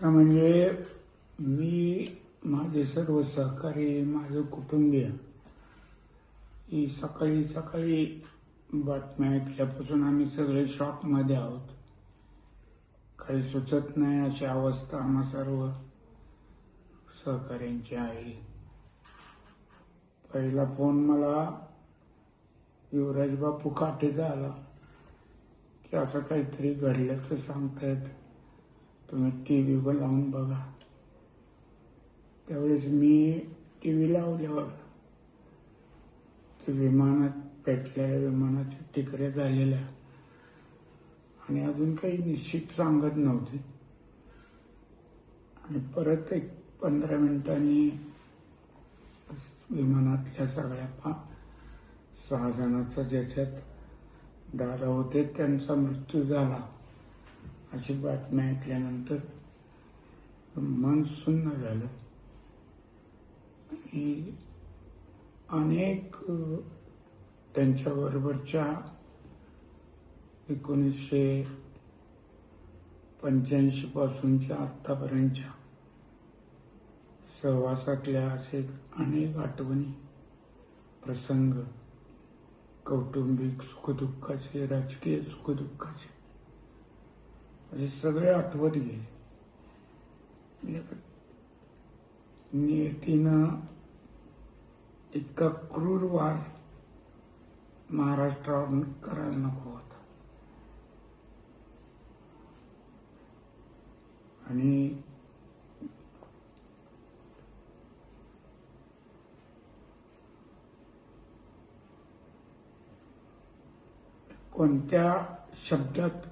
खरं म्हणजे मी माझे सर्व सहकारी माझं कुटुंबीय ही सकाळी सकाळी बातम्या ऐकल्यापासून आम्ही सगळे शॉकमध्ये आहोत. काही सुचत नाही अशी अवस्था आम्हा सर्व सहकाऱ्यांची आहे. पहिला फोन मला युवराज बापू काठेचा आला की असं काहीतरी घडल्याचं सांगतायत. तुम्ही टी व्हीवर लावून बघा. त्यावेळेस मी टी व्ही लावल्यावर ते विमानात पेटलेल्या विमानाच्या टिकऱ्या झालेल्या आणि अजून काही निश्चित सांगत नव्हते. आणि परत एक पंधरा मिनिटांनी विमानातल्या सगळ्या पा सहा जणांचा ज्याच्यात दादा होते त्यांचा मृत्यू झाला. अशी बातमी ऐकल्यानंतर मन सुन्न झालं. आणि अनेक त्यांच्याबरोबरच्या एकोणीसशे पंच्याऐंशी पासूनच्या आत्तापर्यंतच्या सहवासातल्या असे अनेक आठवणी प्रसंग कौटुंबिक सुखदुःखाचे राजकीय सुखदुःखाचे असे सगळे आठवत गेले. म्हणजे नियतीनं इतका क्रूर वार महाराष्ट्रावर करायला नको होता. आणि कोणत्या शब्दात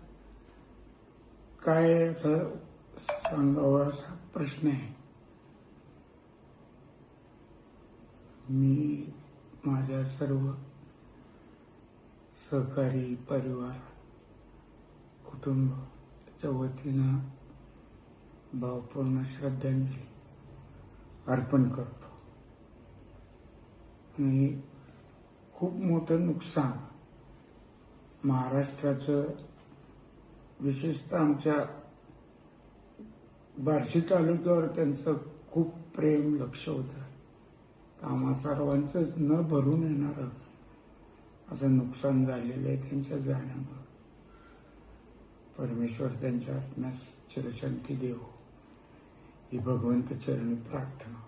काय सांगावा सांगावं असा प्रश्न आहे. मी माझ्या सर्व सहकारी परिवार कुटुंबाच्या वतीनं भावपूर्ण श्रद्धांजली अर्पण करतो. आणि खूप मोठं नुकसान महाराष्ट्राचं विशेषतः आमच्या बार्शी तालुक्यावर त्यांचं खूप प्रेम लक्ष होतं. आम्हा सर्वांचंच न भरून येणारं असं नुकसान झालेलं आहे त्यांच्या जाण्यामुळं. परमेश्वर त्यांच्या आत्म्यास चिरशांती देव. ही भगवंत चरणी प्रार्थना.